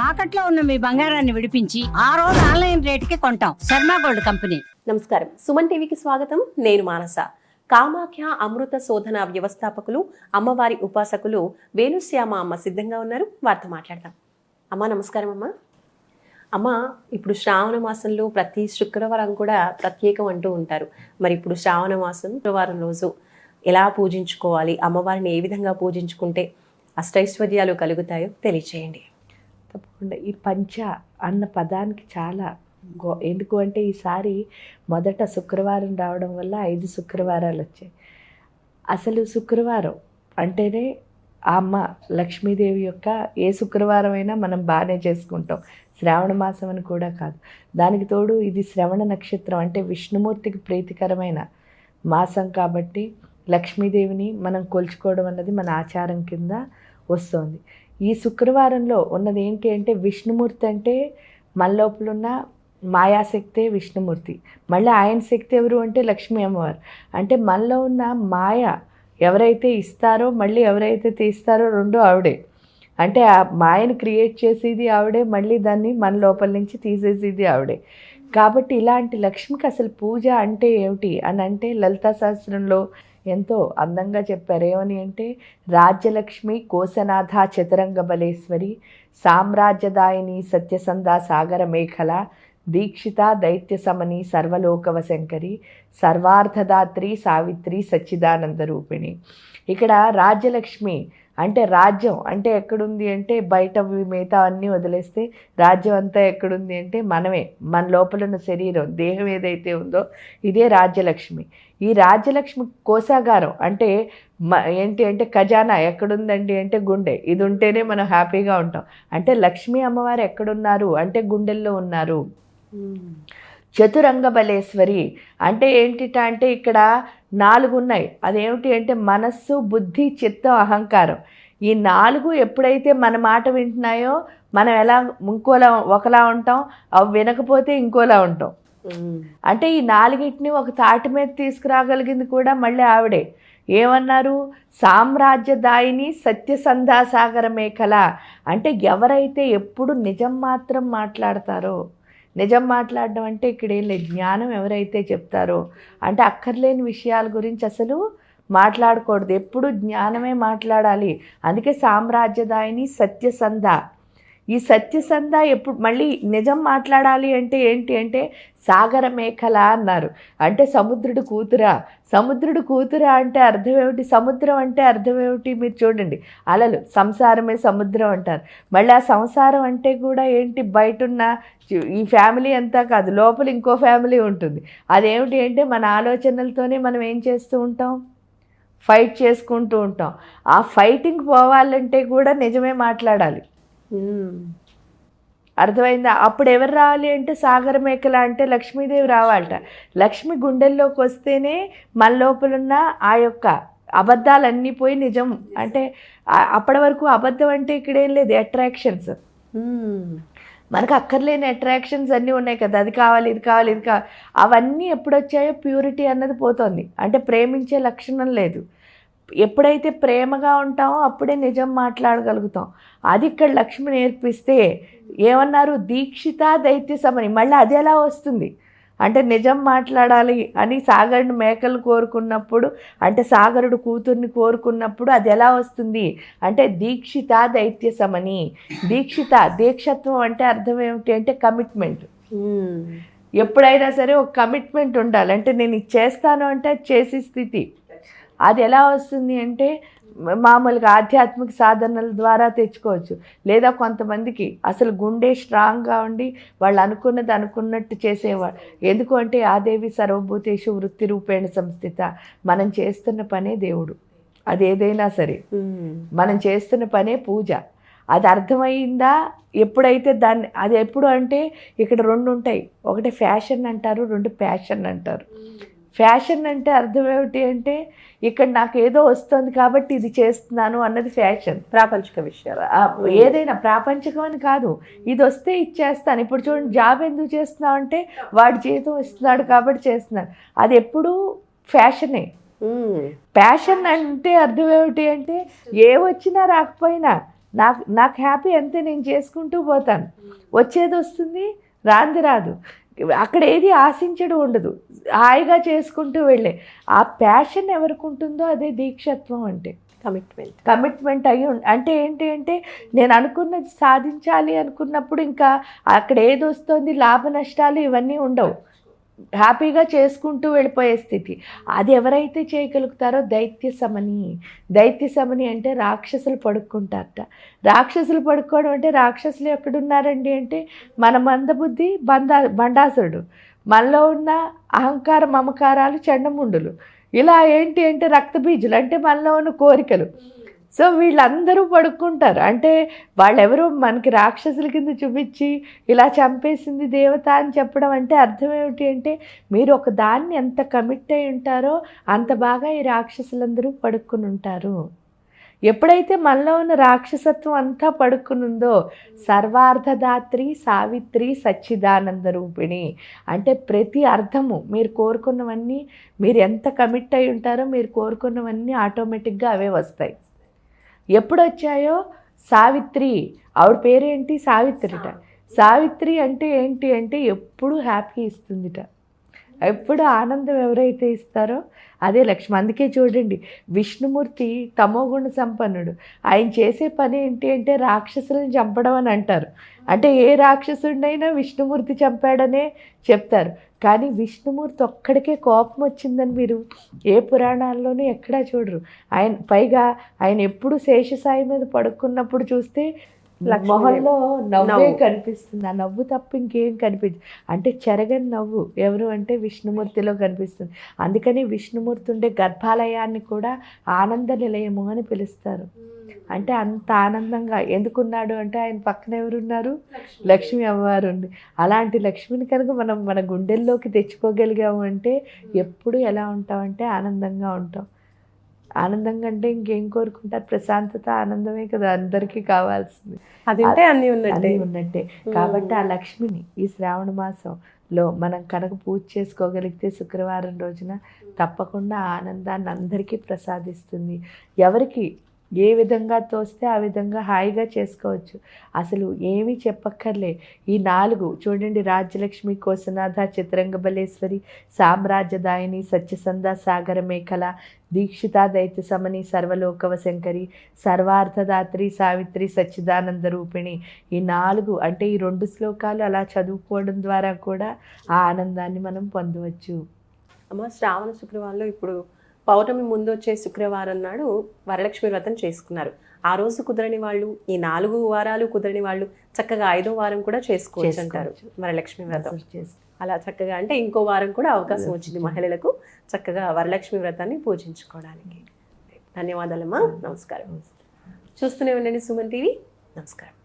తాకట్లో ఉన్న మీ బంగారాన్ని విడిపించి ఆ రోజు ఆన్లైన్ రేటుకి కొంటాం. Sharma gold company. నమస్కారం. సుమన్ టీవీకి స్వాగతం. నేను మానస. కామాఖ్య అమృత శోధన వ్యవస్థాపకులు అమ్మవారి ఉపాసకులు వేణుశ్యామ అమ్మ సిద్ధంగా ఉన్నారు. వారితో మాట్లాడదాం. అమ్మ నమస్కారం అమ్మ. అమ్మ ఇప్పుడు శ్రావణ మాసంలో ప్రతి శుక్రవారం కూడా ప్రత్యేకం అంటూ ఉంటారు. మరి ఇప్పుడు శ్రావణ మాసం శుక్రవారం రోజు ఎలా పూజించుకోవాలి? అమ్మవారిని ఏ విధంగా పూజించుకుంటే అష్టైశ్వర్యాలు కలుగుతాయో తెలియచేయండి. తప్పకుండా. ఈ పంచ అన్న పదానికి చాలా గో ఎందుకు అంటే ఈసారి మొదట శుక్రవారం రావడం వల్ల ఐదు శుక్రవారాలు వచ్చాయి. అసలు శుక్రవారం అంటేనే ఆ అమ్మ లక్ష్మీదేవి యొక్క ఏ శుక్రవారం అయినా మనం బాగానే చేసుకుంటాం. శ్రావణ మాసం అని కూడా కాదు. దానికి తోడు ఇది శ్రవణ నక్షత్రం అంటే విష్ణుమూర్తికి ప్రీతికరమైన మాసం కాబట్టి లక్ష్మీదేవిని మనం కొలుచుకోవడం అన్నది మన ఆచారం కింద వస్తుంది. ఈ శుక్రవారంలో ఉన్నది ఏంటి అంటే విష్ణుమూర్తి అంటే మన లోపల ఉన్న మాయాశక్తే విష్ణుమూర్తి. మళ్ళీ ఆయన శక్తి ఎవరు అంటే లక్ష్మీ అమ్మవారు. అంటే మనలో ఉన్న మాయ ఎవరైతే ఇస్తారో మళ్ళీ ఎవరైతే తీస్తారో రెండు ఆవిడే. అంటే ఆ మాయను క్రియేట్ చేసేది ఆవిడే మళ్ళీ దాన్ని మన లోపల నుంచి తీసేసేది ఆవిడే. కాబట్టి ఇలాంటి లక్ష్మికి అసలు పూజ అంటే ఏమిటి? అని అంటే లలితా శాస్త్రంలో ఎంతో అందంగా చెప్పారు. ఏమని అంటే రాజ్యలక్ష్మి కోసనాథ చతురంగ బలేశ్వరి సామ్రాజ్యదాయిని సత్యసంధ సాగర మేఖల దీక్షిత దైత్య సమని సర్వలోకవ శంకరి సర్వార్థదాత్రి సావిత్రి సచ్చిదానంద రూపిణి. ఇక్కడ రాజ్యలక్ష్మి అంటే రాజ్యం అంటే ఎక్కడుంది అంటే బయట మిగతా అన్నీ వదిలేస్తే రాజ్యం అంతా ఎక్కడుంది అంటే మనమే మన లోపల ఉన్న శరీరం దేహం ఏదైతే ఉందో ఇదే రాజ్యలక్ష్మి. ఈ రాజ్యలక్ష్మి కోశాగారం అంటే మ ఏంటి అంటే ఖజానా ఎక్కడుందండి అంటే గుండె. ఇది ఉంటేనే మనం హ్యాపీగా ఉంటాం. అంటే లక్ష్మీ అమ్మవారు ఎక్కడున్నారు అంటే గుండెల్లో ఉన్నారు. చతురంగ బలేశ్వరి అంటే ఏంటిట అంటే ఇక్కడ నాలుగు ఉన్నాయి అదేమిటి అంటే మనస్సు బుద్ధి చిత్తం అహంకారం. ఈ నాలుగు ఎప్పుడైతే మన మాట వింటున్నాయో మనం ఎలా ఇంకోలా ఒకలా ఉంటాం అవి వినకపోతే ఇంకోలా ఉంటాం. అంటే ఈ నాలుగిటిని ఒక తాటి మీద తీసుకురాగలిగింది కూడా మళ్ళీ ఆవిడే. ఏమన్నారు? సామ్రాజ్యదాయిని సత్యసంధాసాగర మేఖల అంటే ఎవరైతే ఎప్పుడు నిజం మాత్రం మాట్లాడతారో నిజం మాట్లాడడం అంటే ఇక్కడ ఏం లేదు. జ్ఞానం ఎవరైతే చెప్తారో అంటే అక్కర్లేని విషయాల గురించి అసలు మాట్లాడకూడదు. ఎప్పుడు జ్ఞానమే మాట్లాడాలి. అందుకే సామ్రాజ్యదాయిని సత్యసంధ ఈ సత్యసంధ ఎప్పుడు మళ్ళీ నిజం మాట్లాడాలి అంటే ఏంటి అంటే సాగర మేఖల అన్నారు. అంటే సముద్రుడు కూతురా. సముద్రుడు కూతురా అంటే అర్థం ఏమిటి? సముద్రం అంటే అర్థం ఏమిటి? మీరు చూడండి. అలలు సంసారమే సముద్రం అంటారు. మళ్ళీ ఆ సంసారం అంటే కూడా ఏంటి? బయట ఉన్న ఈ ఫ్యామిలీ అంతా కాదు. లోపల ఇంకో ఫ్యామిలీ ఉంటుంది. అదేమిటి అంటే మన ఆలోచనలతోనే మనం ఏం చేస్తూ ఉంటాం? ఫైట్ చేసుకుంటూ ఉంటాం. ఆ ఫైటింగ్ పోవాలంటే కూడా నిజమే మాట్లాడాలి. అర్థమైందా? అప్పుడు ఎవరు రావాలి అంటే సాగర మేకల అంటే లక్ష్మీదేవి రావాలట. లక్ష్మి గుండెల్లోకి వస్తేనే మన లోపలున్న ఆ యొక్క అబద్ధాలన్నీ పోయి నిజం. అంటే అప్పటి వరకు అబద్ధం అంటే ఇక్కడ ఏం లేదు అట్రాక్షన్స్ మనకు అక్కర్లేని అట్రాక్షన్స్ అన్నీ ఉన్నాయి కదా. అది కావాలి ఇది కావాలి ఇది కావాలి అవన్నీ ఎప్పుడు వచ్చాయో ప్యూరిటీ అన్నది పోతుంది. అంటే ప్రేమించే లక్షణం లేదు. ఎప్పుడైతే ప్రేమగా ఉంటామో అప్పుడే నిజం మాట్లాడగలుగుతాం. అది ఇక్కడ లక్ష్మి నేర్పిస్తే ఏమన్నారు? దీక్షిత దైత్య సమని. మళ్ళీ అది ఎలా వస్తుంది? అంటే నిజం మాట్లాడాలి అని సాగరుడు మేకలు కోరుకున్నప్పుడు అంటే సాగరుడు కూతుర్ని కోరుకున్నప్పుడు అది ఎలా వస్తుంది? అంటే దీక్షిత దైత్య సమని. దీక్షిత దీక్షత్వం అంటే అర్థం ఏమిటి అంటే కమిట్మెంట్ ఎప్పుడైనా సరే ఒక కమిట్మెంట్ ఉండాలి. అంటే నేను ఇది చేస్తాను అంటే అది చేసే స్థితి. అది ఎలా వస్తుంది అంటే మామూలుగా ఆధ్యాత్మిక సాధనల ద్వారా తెచ్చుకోవచ్చు. లేదా కొంతమందికి అసలు గుండె స్ట్రాంగ్గా ఉండి వాళ్ళు అనుకున్నది అనుకున్నట్టు చేసేవాడు. ఎందుకు అంటే ఆ దేవి సర్వభూతేషు వృత్తి రూపేణ సంస్థిత. మనం చేస్తున్న పనే దేవుడు. అది ఏదైనా సరే. మనం చేస్తున్న పనే పూజ. అది అర్థమైందా ఎప్పుడైతే దాన్ని అది ఎప్పుడు అంటే ఇక్కడ రెండు ఉంటాయి. ఒకటి ఫ్యాషన్ అంటారు రెండు ప్యాషన్ అంటారు. ఫ్యాషన్ అంటే అర్థం ఏమిటి అంటే ఇక్కడ నాకు ఏదో వస్తుంది కాబట్టి ఇది చేస్తున్నాను అన్నది ఫ్యాషన్ ప్రాపంచిక విషయాలు. ఏదైనా ప్రాపంచికం అని కాదు. ఇది వస్తే ఇచ్చేస్తాను ఇప్పుడు చూడండి జాబ్ ఎందుకు చేస్తున్నావు అంటే వాడి జీతం ఇస్తున్నాడు కాబట్టి చేస్తున్నాడు అది ఎప్పుడు ఫ్యాషనే ప్యాషన్ అంటే అర్థం ఏమిటి అంటే ఏ వచ్చినా రాకపోయినా నాకు నాకు హ్యాపీ అంతే నేను చేసుకుంటూ పోతాను. వచ్చేది వస్తుంది రాంది రాదు. అక్కడ ఏది ఆశించడం ఉండదు. హాయిగా చేసుకుంటూ వెళ్ళే. ఆ ప్యాషన్ ఎవరికి ఉంటుందో అదే దీక్షత్వం అంటే. కమిట్మెంట్ కమిట్మెంట్ అయ్యి అంటే ఏంటి అంటే నేను అనుకున్నది సాధించాలి అనుకున్నప్పుడు ఇంకా అక్కడ ఏది వస్తుంది లాభ నష్టాలు ఇవన్నీ ఉండవు. హ్యాపీగా చేసుకుంటూ వెళ్ళిపోయే స్థితి. అది ఎవరైతే చేయగలుగుతారో దైత్య సమని. దైత్య సమని అంటే రాక్షసులు పడుక్కుంటారట రాక్షసులు పడుకోవడం అంటే రాక్షసులు ఎక్కడున్నారండి అంటే మన మందబుద్ధి బందా బండాసురుడు. మనలో ఉన్న అహంకార మమకారాలు చండముండులు. ఇలా ఏంటి అంటే రక్తబీజులు అంటే మనలో ఉన్న కోరికలు. సో వీళ్ళందరూ పడుకుంటారు. అంటే వాళ్ళెవరో మనకి రాక్షసుల కింద చూపించి ఇలా చంపేసింది దేవత అని చెప్పడం అంటే అర్థం ఏమిటి అంటే మీరు ఒక దాన్ని ఎంత కమిట్ అయి ఉంటారో అంత బాగా ఈ రాక్షసులందరూ పడుకుని ఉంటారు. ఎప్పుడైతే మనలో ఉన్న రాక్షసత్వం అంతా పడుకునుందో సర్వార్థదాత్రి సావిత్రి సచ్చిదానంద రూపిణి. అంటే ప్రతి అర్థము మీరు కోరుకున్నవన్నీ మీరు ఎంత కమిట్ అయి ఉంటారో మీరు కోరుకున్నవన్నీ ఆటోమేటిక్గా అవే వస్తాయి. ఎప్పుడు వచ్చాయో సావిత్రి. ఆవిడ పేరేంటి? సావిత్రిట. సావిత్రి అంటే ఏంటి? అంటే ఎప్పుడు హ్యాపీ ఇస్తుందిట. ఎప్పుడు ఆనందం ఎవరైతే ఇస్తారో అదే లక్ష్మి. అందుకే చూడండి విష్ణుమూర్తి తమోగుణ సంపన్నుడు. ఆయన చేసే పని ఏంటి అంటే రాక్షసులను చంపడం అని అంటారు. అంటే ఏ రాక్షసుడినైనా విష్ణుమూర్తి చంపాడనే చెప్తారు. కానీ విష్ణుమూర్తి ఒక్కడికే కోపం వచ్చిందని మీరు ఏ పురాణాల్లోనూ ఎక్కడా చూడరు. ఆయన పైగా ఆయన ఎప్పుడు శేషసాయి మీద పడుకున్నప్పుడు చూస్తే మొహంలో నవ్వే నవ్వు. కనిపిస్తుంది. ఆ నవ్వు తప్ప ఇంకేం కనిపించదు. అంటే చెరగని నవ్వు ఎవరు అంటే విష్ణుమూర్తిలో కనిపిస్తుంది. అందుకని విష్ణుమూర్తి ఉండే గర్భాలయాన్ని కూడా ఆనంద నిలయము అని పిలుస్తారు. అంటే అంత ఆనందంగా ఎందుకున్నాడు అంటే ఆయన పక్కన ఎవరున్నారు? లక్ష్మి. అమ్మవారు ఉంది అలాంటి లక్ష్మిని కనుక మనం మన గుండెల్లోకి తెచ్చుకోగలిగాము అంటే ఎప్పుడు ఎలా ఉంటామంటే ఆనందంగా ఉంటాం. ఆనందంగా అంటే ఇంకేం కోరుకుంటారు? ప్రశాంతత ఆనందమే కదా అందరికీ కావాల్సింది. అది ఉంటే అన్ని ఉన్నట్టే. ఉన్నట్టే. కాబట్టి ఆ లక్ష్మిని ఈ శ్రావణ మాసంలో మనం కనుక పూజ చేసుకోగలిగితే శుక్రవారం రోజున తప్పకుండా ఆనందాన్ని అందరికీ ప్రసాదిస్తుంది. ఎవరికి ఏ విధంగా తోస్తే ఆ విధంగా హాయిగా చేసుకోవచ్చు. అసలు ఏమీ చెప్పక్కర్లే. ఈ నాలుగు చూడండి రాజ్యలక్ష్మి కోసనాథ చిత్రంగ బలేశ్వరి సామ్రాజ్యదాయిని సత్యసంద సాగర మేఖల దీక్షితా దైత్య సమని సర్వలోకవ శంకరి సర్వార్థదాత్రి సావిత్రి సచ్చిదానంద రూపిణి. ఈ నాలుగు అంటే ఈ రెండు శ్లోకాలు అలా చదువుకోవడం ద్వారా కూడా ఆ ఆనందాన్ని మనం పొందవచ్చు. అమ్మ శ్రావణ శుక్రవారంలో ఇప్పుడు పౌర్ణమి ముందు వచ్చే శుక్రవారం నాడు వరలక్ష్మి వ్రతం చేసుకున్నారు. ఆ రోజు కుదరని వాళ్ళు ఈ నాలుగు వారాలు కుదరని వాళ్ళు చక్కగా ఐదో వారం కూడా చేసుకోవచ్చు అంటారు. వరలక్ష్మి వ్రతం. చేసు- అలా చక్కగా అంటే ఇంకో వారం కూడా అవకాశం వచ్చింది మహిళలకు చక్కగా వరలక్ష్మి వ్రతాన్ని పూజించుకోవడానికి. ధన్యవాదాలమ్మా. నమస్కారం. చూస్తూనే ఉండండి సుమన్ టీవీ. నమస్కారం.